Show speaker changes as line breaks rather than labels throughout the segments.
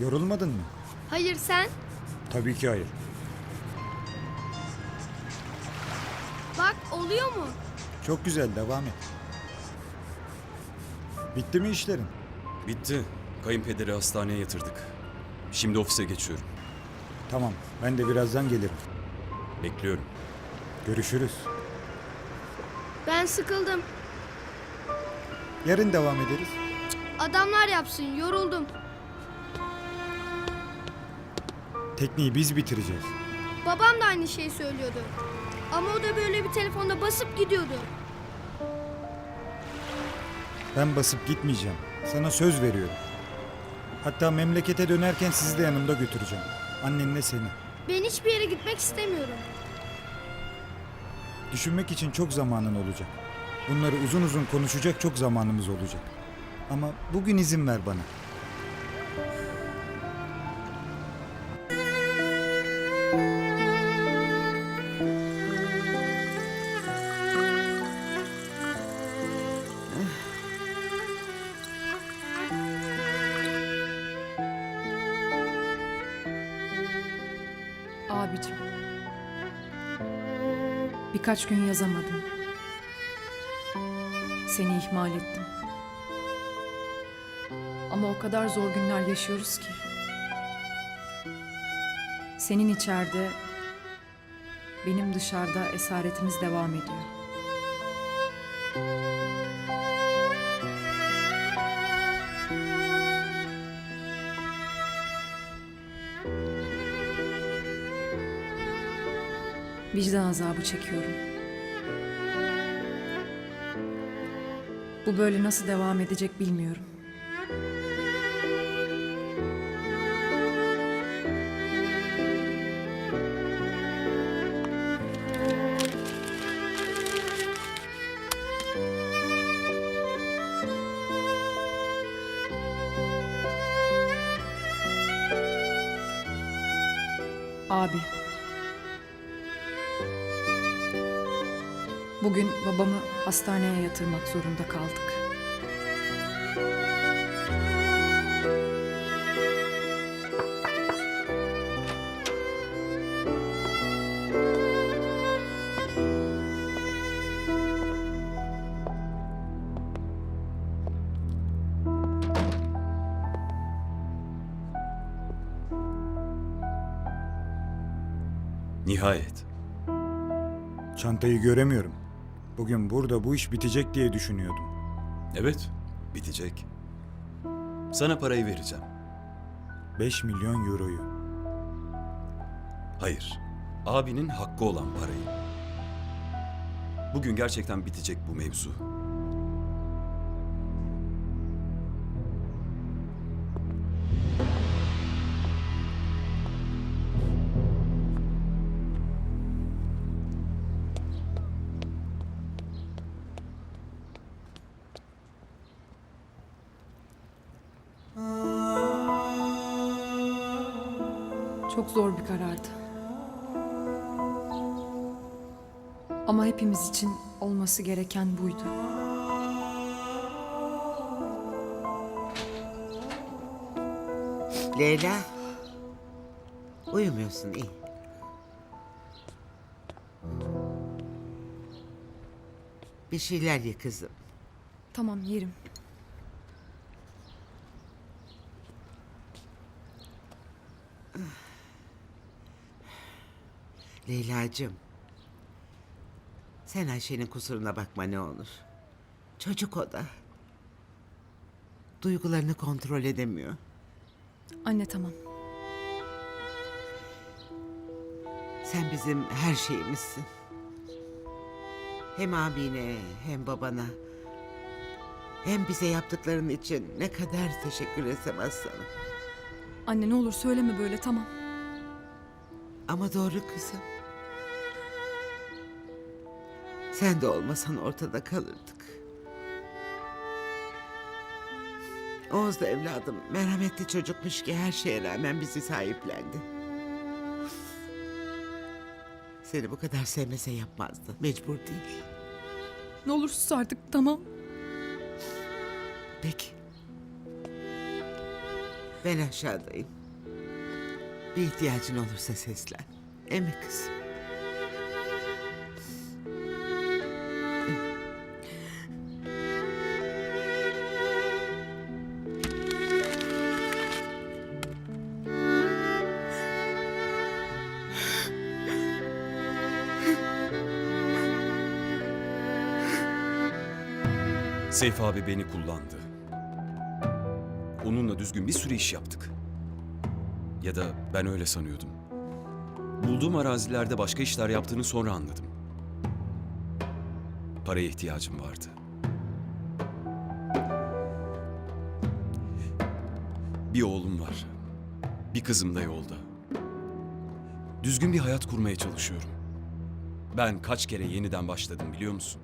Yorulmadın mı?
Hayır sen.
Tabii ki hayır.
Bak oluyor mu?
Çok güzel devam et. Bitti mi işlerin?
Bitti. Kayınpederi hastaneye yatırdık. Şimdi ofise geçiyorum.
Tamam ben de birazdan gelirim.
Bekliyorum.
Görüşürüz.
Ben sıkıldım.
Yarın devam ederiz.
Adamlar yapsın yoruldum.
Tekniği biz bitireceğiz.
Babam da aynı şeyi söylüyordu. Ama o da böyle bir telefonda basıp gidiyordu.
Ben basıp gitmeyeceğim. Sana söz veriyorum. Hatta memlekete dönerken sizi de yanımda götüreceğim. Annenle seni.
Ben hiçbir yere gitmek istemiyorum.
Düşünmek için çok zamanın olacak. Bunları uzun uzun konuşacak çok zamanımız olacak. Ama bugün izin ver bana.
Birkaç gün yazamadım. Seni ihmal ettim. Ama o kadar zor günler yaşıyoruz ki. Senin içeride, benim dışarıda esaretimiz devam ediyor. Vicdan azabı çekiyorum. Bu böyle nasıl devam edecek bilmiyorum. Abi. Bugün babamı hastaneye yatırmak zorunda kaldık.
Nihayet.
Çantayı göremiyorum. Bugün burada bu iş bitecek diye düşünüyordum.
Evet, bitecek. Sana parayı vereceğim.
5 milyon euroyu.
Hayır, abinin hakkı olan parayı. Bugün gerçekten bitecek bu mevzu.
Çok zor bir karardı. Ama hepimiz için olması gereken buydu.
Leyla. Uyumuyorsun iyi. Bir şeyler ye kızım.
Tamam yerim.
Leyla'cığım. Sen Ayşe'nin kusuruna bakma ne olur. Çocuk o da. Duygularını kontrol edemiyor.
Anne tamam.
Sen bizim her şeyimizsin. Hem abine hem babana. Hem bize yaptıkların için ne kadar teşekkür etsem az sana.
Anne ne olur söyleme böyle tamam.
Ama doğru kızım. Sen de olmasan ortada kalırdık. Oğuz da evladım merhametli çocukmuş ki her şeye rağmen bizi sahiplendi. Seni bu kadar sevmese yapmazdı. Mecbur değil.
Ne olur sus artık tamam.
Peki. Ben aşağıdayım. Bir ihtiyacın olursa seslen. Emi kızım.
Seyfi abi beni kullandı. Onunla düzgün bir sürü iş yaptık. Ya da ben öyle sanıyordum. Bulduğum arazilerde başka işler yaptığını sonra anladım. Paraya ihtiyacım vardı. Bir oğlum var. Bir kızım da yolda. Düzgün bir hayat kurmaya çalışıyorum. Ben kaç kere yeniden başladım biliyor musun?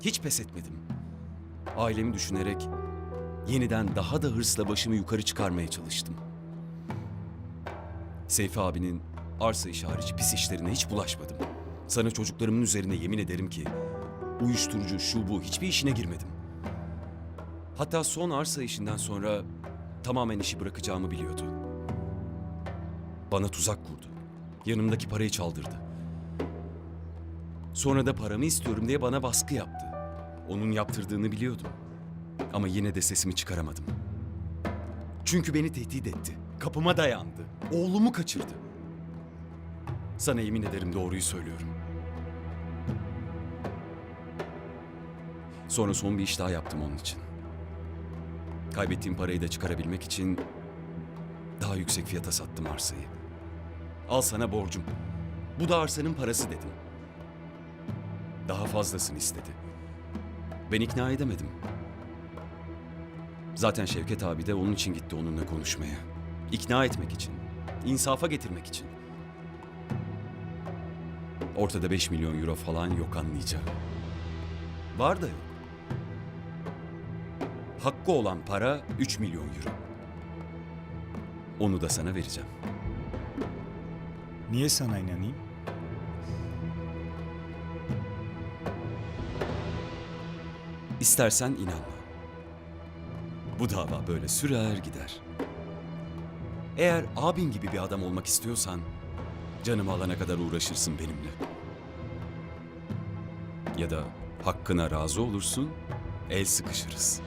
Hiç pes etmedim. Ailemi düşünerek yeniden daha da hırsla başımı yukarı çıkarmaya çalıştım. Seyfi abinin arsa işi hariç pis işlerine hiç bulaşmadım. Sana çocuklarımın üzerine yemin ederim ki uyuşturucu, şu bu hiçbir işine girmedim. Hatta son arsa işinden sonra tamamen işi bırakacağımı biliyordu. Bana tuzak kurdu. Yanımdaki parayı çaldırdı. Sonra da paramı istiyorum diye bana baskı yaptı. Onun yaptırdığını biliyordum. Ama yine de sesimi çıkaramadım. Çünkü beni tehdit etti. Kapıma dayandı. Oğlumu kaçırdı. Sana yemin ederim doğruyu söylüyorum. Sonra son bir iş daha yaptım onun için. Kaybettiğim parayı da çıkarabilmek için daha yüksek fiyata sattım arsayı. Al sana borcum. Bu da arsanın parası dedim. Daha fazlasını istedi. Ben ikna edemedim. Zaten Şevket abi de onun için gitti onunla konuşmaya. İkna etmek için. insafa getirmek için. Ortada 5 milyon euro falan yok anlayacağım. Var da yok. Hakkı olan para 3 milyon euro. Onu da sana vereceğim.
Niye sana inanayım?
İstersen inanma. Bu dava böyle sürer gider. Eğer abin gibi bir adam olmak istiyorsan canımı alana kadar uğraşırsın benimle. Ya da hakkına razı olursun, el sıkışırız.